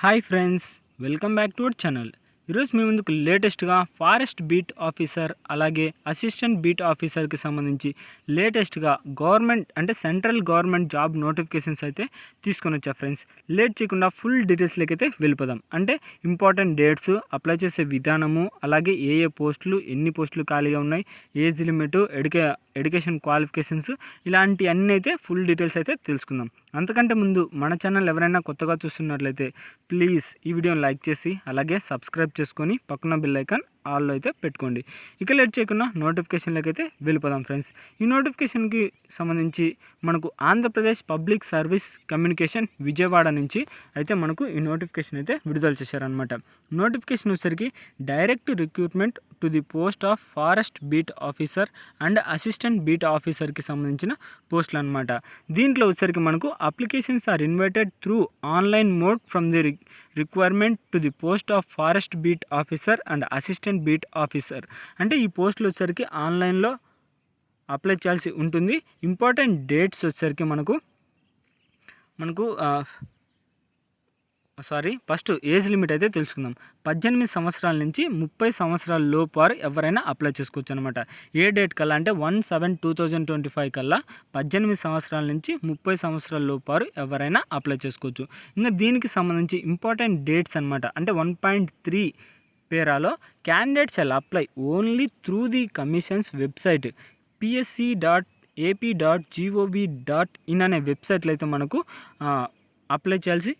Hi friends welcome back to our channel. ఈరోజు మీ ముందుకు లేటెస్ట్గా ఫారెస్ట్ బీట్ ఆఫీసర్ అలాగే అసిస్టెంట్ బీట్ ఆఫీసర్కి సంబంధించి లేటెస్ట్గా గవర్నమెంట్ అంటే సెంట్రల్ గవర్నమెంట్ జాబ్ నోటిఫికేషన్స్ అయితే తీసుకొని వచ్చా ఫ్రెండ్స్. లేట్ చేయకుండా ఫుల్ డీటెయిల్స్లోకి అయితే వెళ్ళిపోదాం. అంటే ఇంపార్టెంట్ డేట్స్ అప్లై చేసే విధానము అలాగే ఏ ఏ పోస్టులు ఎన్ని పోస్టులు ఖాళీగా ఉన్నాయి ఏజ్ లిమిట్ ఎడికే ఎడ్యుకేషన్ క్వాలిఫికేషన్స్ ఇలాంటి అన్నీ అయితే ఫుల్ డీటెయిల్స్ అయితే తెలుసుకుందాం. అంతకంటే ముందు మన ఛానల్ ఎవరైనా కొత్తగా చూస్తున్నట్లయితే ప్లీజ్ ఈ వీడియోని లైక్ చేసి అలాగే సబ్స్క్రైబ్ చేసుకొని పక్కన బిల్ ఐకాన్ ఆల్లో అయితే పెట్టుకోండి. ఇక లేట్ చేయకుండా నోటిఫికేషన్లోకి అయితే వెళ్ళిపోదాం ఫ్రెండ్స్. ఈ నోటిఫికేషన్కి సంబంధించి మనకు Andhra Pradesh public service communication Vijayawada నుంచి అయితే మనకు ఈ నోటిఫికేషన్ అయితే విడుదల చేశారనమాట నోటిఫికేషన్ వచ్చేసరికి direct recruitment to the post of forest beat officer and assistant beat ఆఫీసర్కి సంబంధించిన పోస్టులు అనమాట దీంట్లో వచ్చేసరికి మనకు applications are invited through online mode from the requirement to the post of forest beat officer and assistant beat officer. అంటే ఈ పోస్టులు వచ్చేసరికి ఆన్లైన్లో అప్లై చేయాల్సి ఉంటుంది. ఇంపార్టెంట్ డేట్స్ వచ్చేసరికి మనకు మనకు సారీ ఫస్ట్ ఏజ్ లిమిట్ అయితే తెలుసుకుందాం. పద్దెనిమిది సంవత్సరాల నుంచి ముప్పై సంవత్సరాల లోపు వారు ఎవరైనా అప్లై చేసుకోవచ్చు అనమాట ఏ డేట్ కల్లా అంటే one seven two thousand twenty five కల్లా పద్దెనిమిది సంవత్సరాల నుంచి ముప్పై సంవత్సరాల లోపు వారు ఎవరైనా అప్లై చేసుకోవచ్చు. ఇంకా దీనికి సంబంధించి ఇంపార్టెంట్ డేట్స్ అనమాట అంటే one point three పేరాలో candidates shall apply only through the commission's website PSC dot AP dot GOV dot in అనే వెబ్సైట్లో అయితే మనకు అప్లై చేయాల్సి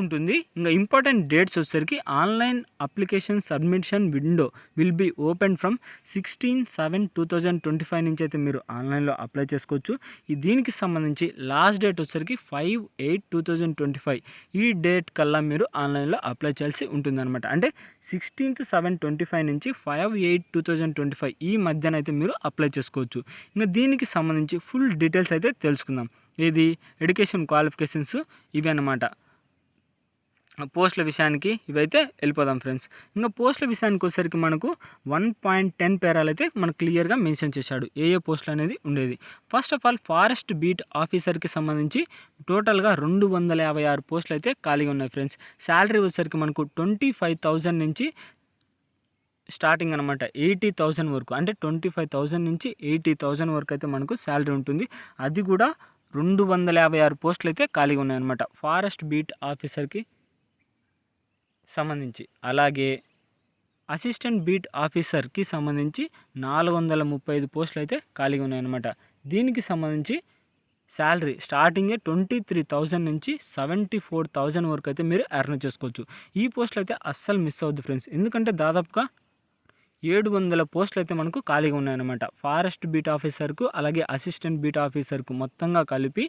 ఉంటుంది. ఇంకా ఇంపార్టెంట్ డేట్స్ వచ్చేసరికి online application submission window will be open from sixteen seven two thousand twenty five నుంచి అయితే మీరు ఆన్లైన్లో అప్లై చేసుకోవచ్చు. ఈ దీనికి సంబంధించి లాస్ట్ డేట్ వచ్చేసరికి five eight two thousand twenty five ఈ డేట్ కల్లా మీరు ఆన్లైన్లో అప్లై చేయాల్సి ఉంటుందన్నమాట. అంటే సిక్స్టీన్త్ సెవెన్ ట్వంటీ ఫైవ్ నుంచి five eight two thousand twenty five ఈ మధ్యన అయితే మీరు అప్లై చేసుకోవచ్చు. ఇంకా దీనికి సంబంధించి ఫుల్ డీటెయిల్స్ అయితే తెలుసుకుందాం. ఇది ఎడ్యుకేషన్ క్వాలిఫికేషన్స్ ఇవి అన్నమాట పోస్టుల విషయానికి ఇవైతే వెళ్ళిపోదాం ఫ్రెండ్స్. ఇంకా పోస్టుల విషయానికి వచ్చేసరికి మనకు వన్ పాయింట్ టెన్ పేరాలు అయితే మనకు క్లియర్గా మెన్షన్ చేశాడు. ఏ ఏ పోస్టులు అనేది ఉండేది. First of all forest beat ఆఫీసర్కి సంబంధించి టోటల్గా రెండు వందల యాభై ఆరు పోస్టులు అయితే ఖాళీగా ఉన్నాయి ఫ్రెండ్స్. శాలరీ వచ్చేసరికి మనకు ట్వంటీ ఫైవ్ థౌజండ్ నుంచి స్టార్టింగ్ అనమాట ఎయిటీ థౌజండ్ వరకు. అంటే ట్వంటీ ఫైవ్ థౌజండ్ నుంచి ఎయిటీ థౌజండ్ వరకు అయితే మనకు శాలరీ ఉంటుంది. అది కూడా రెండు వందల యాభై ఆరు పోస్టులు అయితే ఖాళీగా ఉన్నాయన్నమాట ఫారెస్ట్ బీట్ ఆఫీసర్కి సంబంధించి. అలాగే అసిస్టెంట్ బీట్ ఆఫీసర్కి సంబంధించి నాలుగు వందల ముప్పై ఐదు పోస్టులు అయితే ఖాళీగా ఉన్నాయన్నమాట. దీనికి సంబంధించి శాలరీ స్టార్టింగే ట్వంటీ త్రీ థౌజండ్ నుంచి సెవెంటీ ఫోర్ థౌజండ్ వరకు అయితే మీరు ఎర్న్ చేసుకోవచ్చు. ఈ పోస్టులు అయితే అస్సలు మిస్ అవుద్ది ఫ్రెండ్స్. ఎందుకంటే దాదాపుగా ఏడు వందల పోస్టులు అయితే మనకు ఖాళీగా ఉన్నాయన్నమాట. ఫారెస్ట్ బీట్ ఆఫీసర్కు అలాగే అసిస్టెంట్ బీట్ ఆఫీసర్కు మొత్తంగా కలిపి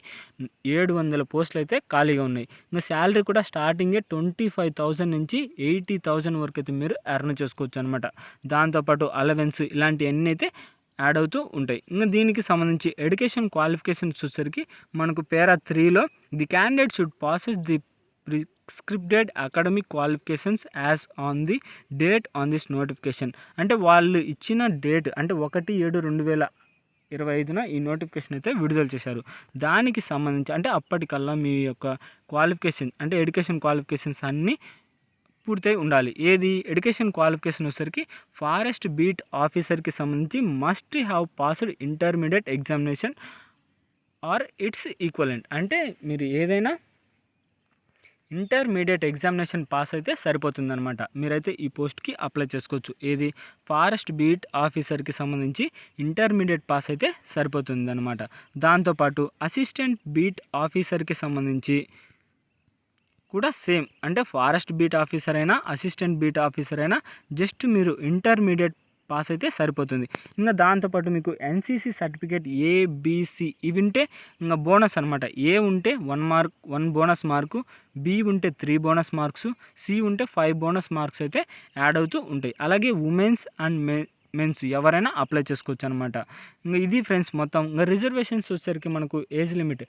ఏడు వందల పోస్టులు అయితే ఖాళీగా ఉన్నాయి. ఇంకా శాలరీ కూడా స్టార్టింగే ట్వంటీ ఫైవ్ థౌజండ్ నుంచి ఎయిటీ థౌజండ్ వరకు అయితే మీరు ఎర్న్ చేసుకోవచ్చు అనమాట దాంతోపాటు అలవెన్స్ ఇలాంటివన్నీ అయితే యాడ్ అవుతూ ఉంటాయి. ఇంకా దీనికి సంబంధించి ఎడ్యుకేషన్ క్వాలిఫికేషన్స్ వచ్చేసరికి మనకు పేరా త్రీలో the candidate should passes the prescripted academic qualifications as on the date on this notification అంటే వాళ్ళు ఇచ్చిన డేట్ అంటే ఒకటి ఏడు రెండు వేల ఇరవై ఐదున ఈ నోటిఫికేషన్ అయితే విడుదల చేశారు. దానికి సంబంధించి అంటే అప్పటికల్లా మీ యొక్క క్వాలిఫికేషన్ అంటే ఎడ్యుకేషన్ క్వాలిఫికేషన్స్ అన్నీ పూర్తయి ఉండాలి. ఏది? ఎడ్యుకేషన్ క్వాలిఫికేషన్ వచ్చేసరికి ఫారెస్ట్ బీట్ ఆఫీసర్కి సంబంధించి must have passed intermediate examination or its equivalent అంటే మీరు ఏదైనా ఇంటర్మీడియట్ ఎగ్జామినేషన్ పాస్ అయితే సరిపోతుందన్నమాట. మీరైతే ఈ పోస్ట్కి అప్లై చేసుకోవచ్చు. ఏది? ఫారెస్ట్ బీట్ ఆఫీసర్కి సంబంధించి ఇంటర్మీడియట్ పాస్ అయితే సరిపోతుందన్నమాట. దాంతోపాటు అసిస్టెంట్ బీట్ ఆఫీసర్కి సంబంధించి కూడా సేమ్. అంటే ఫారెస్ట్ బీట్ ఆఫీసర్ అయినా అసిస్టెంట్ బీట్ ఆఫీసర్ అయినా జస్ట్ మీరు ఇంటర్మీడియట్ పాస్ అయితే సరిపోతుంది. ఇంకా దాంతోపాటు మీకు ఎన్సీసీ సర్టిఫికేట్ ఏబిసి ఇవి ఉంటే ఇంకా బోనస్ అనమాట ఏ ఉంటే one mark one bonus mark B ఉంటే త్రీ బోనస్ మార్క్స్ సి ఉంటే ఫైవ్ బోనస్ మార్క్స్ అయితే యాడ్ అవుతూ ఉంటాయి. అలాగే ఉమెన్స్ అండ్ మె మెన్స్ ఎవరైనా అప్లై చేసుకోవచ్చు అనమాట ఇంకా ఇది ఫ్రెండ్స్ మొత్తం. ఇంకా రిజర్వేషన్స్ వచ్చేసరికి మనకు ఏజ్ లిమిట్.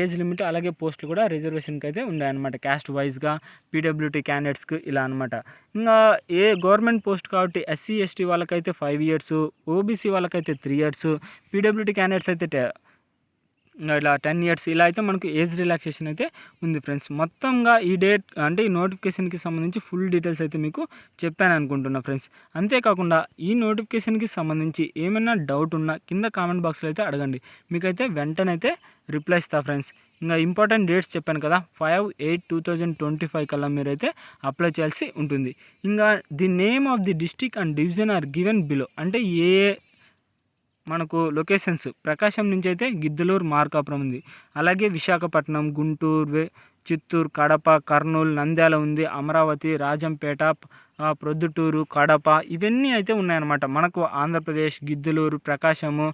ఏజ్ లిమిట్ అలాగే పోస్టులు కూడా రిజర్వేషన్కి అయితే ఉన్నాయన్నమాట క్యాస్ట్ వైజ్గా పీడబ్ల్యూటీ క్యాండిడేట్స్కి ఇలా అనమాట ఇంకా ఏ గవర్నమెంట్ పోస్ట్ కాబట్టి ఎస్సీ ఎస్టీ వాళ్ళకైతే ఫైవ్ ఇయర్స్ ఓబీసీ వాళ్ళకైతే త్రీ ఇయర్స్ పీడబ్ల్యూటీ క్యాండిడేట్స్ అయితే ఇలా టెన్ ఇయర్స్ ఇలా అయితే మనకు ఏజ్ రిలాక్సేషన్ అయితే ఉంది ఫ్రెండ్స్ మొత్తంగా ఈ డేట్ అంటే ఈ నోటిఫికేషన్కి సంబంధించి ఫుల్ డీటెయిల్స్ అయితే మీకు చెప్పాను అనుకుంటున్నా ఫ్రెండ్స్ అంతేకాకుండా ఈ నోటిఫికేషన్కి సంబంధించి ఏమైనా డౌట్ ఉన్నా కింద కామెంట్ బాక్స్లో అయితే అడగండి. మీకైతే వెంటనే అయితే రిప్లై ఇస్తా ఫ్రెండ్స్ ఇంకా ఇంపార్టెంట్ డేట్స్ చెప్పాను కదా five eight two thousand twenty five కల్లా మీరైతే అప్లై చేయాల్సి ఉంటుంది. ఇంకా the name of the district and division are given below అంటే ఏ మనకు లొకేషన్స్. ప్రకాశం నుంచి అయితే గిద్దలూరు మార్కాపురం ఉంది. అలాగే విశాఖపట్నం గుంటూరు చిత్తూరు కడప కర్నూలు నంద్యాల ఉంది. అమరావతి రాజంపేట ప్రొద్దుటూరు కడప ఇవన్నీ అయితే ఉన్నాయన్నమాట. మనకు ఆంధ్రప్రదేశ్ గిద్దలూరు ప్రకాశము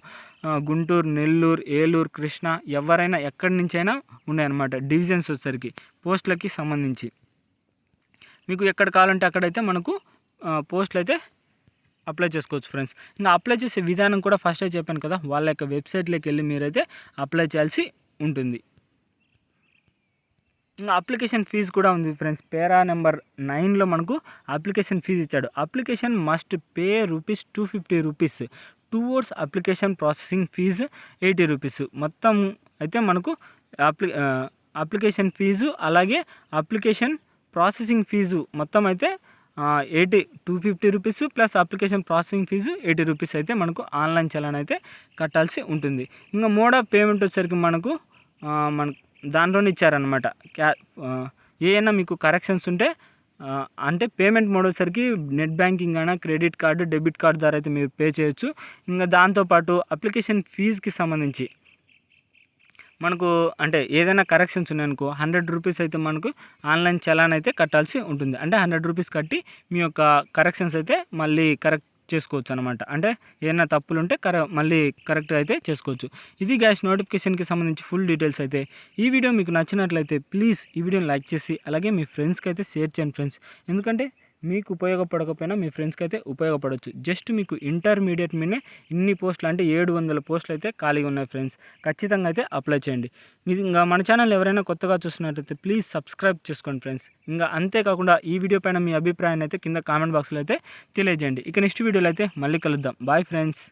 గుంటూరు నెల్లూరు ఏలూరు కృష్ణ ఎవరైనా ఎక్కడి నుంచైనా ఉన్నాయన్నమాట డివిజన్స్ వచ్చేసరికి పోస్టులకి సంబంధించి. మీకు ఎక్కడ కావాలంటే అక్కడైతే మనకు పోస్టులు అయితే అప్లై చేసుకోవచ్చు ఫ్రెండ్స్. ఇంకా అప్లై చేసే విధానం కూడా ఫస్ట్ చెప్పాను కదా వాళ్ళ యొక్క వెబ్సైట్లోకి వెళ్ళి మీరైతే అప్లై చేయాల్సి ఉంటుంది. ఇంకా అప్లికేషన్ ఫీజు కూడా ఉంది ఫ్రెండ్స్. పేరా నెంబర్ నైన్లో మనకు అప్లికేషన్ ఫీజు ఇచ్చాడు. Application must pay rupees two fifty rupees. Two hours application processing fee eighty rupees. మొత్తం అయితే మనకు అప్లి అప్లికేషన్ ఫీజు అలాగే అప్లికేషన్ ప్రాసెసింగ్ ఫీజు మొత్తం అయితే eighty two fifty rupees plus application processing fee eighty rupees అయితే మనకు ఆన్లైన్ చలాన్ అయితే కట్టాల్సి ఉంటుంది. ఇంకా మోడ్ ఆఫ్ పేమెంట్ వచ్చేసరికి మనకు మన దాంట్లోనే ఇచ్చారనమాట క్యా ఏమైనా మీకు కరెక్షన్స్ ఉంటే అంటే పేమెంట్ మోడ్ వచ్చేసరికి నెట్ బ్యాంకింగ్ అయినా క్రెడిట్ కార్డు డెబిట్ కార్డు ద్వారా అయితే మీరు పే చేయొచ్చు. ఇంకా దాంతోపాటు అప్లికేషన్ ఫీజుకి సంబంధించి మనకు అంటే ఏదైనా కరెక్షన్స్ ఉన్నాయనుకో హండ్రెడ్ రూపీస్ అయితే మనకు ఆన్లైన్ చలాన్ అయితే కట్టాల్సి ఉంటుంది. అంటే హండ్రెడ్ రూపీస్ కట్టి మీ యొక్క కరెక్షన్స్ అయితే మళ్ళీ కరెక్ట్ చేసుకోవచ్చు అనమాట అంటే ఏదైనా తప్పులు ఉంటే కర మళ్ళీ కరెక్ట్ అయితే చేసుకోవచ్చు. ఇది గ్యాస్ నోటిఫికేషన్కి సంబంధించి ఫుల్ డీటెయిల్స్ అయితే. ఈ వీడియో మీకు నచ్చినట్లయితే ప్లీజ్ ఈ వీడియోని లైక్ చేసి అలాగే మీ ఫ్రెండ్స్కి అయితే షేర్ చేయండి ఫ్రెండ్స్ ఎందుకంటే మీకు ఉపయోగపడకపోయినా మీ ఫ్రెండ్స్కి అయితే ఉపయోగపడవచ్చు జస్ట్ మీకు ఇంటర్మీడియట్ మీనే ఇన్ని పోస్టులు అంటే ఏడు వందల పోస్టులు అయితే ఖాళీగా ఉన్నాయి ఫ్రెండ్స్. ఖచ్చితంగా అయితే అప్లై చేయండి. మీరు ఇంకా మన ఛానల్ ఎవరైనా కొత్తగా చూస్తున్నట్లయితే ప్లీజ్ సబ్స్క్రైబ్ చేసుకోండి ఫ్రెండ్స్. ఇంకా అంతేకాకుండా ఈ వీడియో పైన మీ అభిప్రాయాన్ని అయితే కింద కామెంట్ బాక్స్లో అయితే తెలియజేయండి. ఇక నెక్స్ట్ వీడియోలో అయితే మళ్ళీ కలుద్దాం. Bye friends.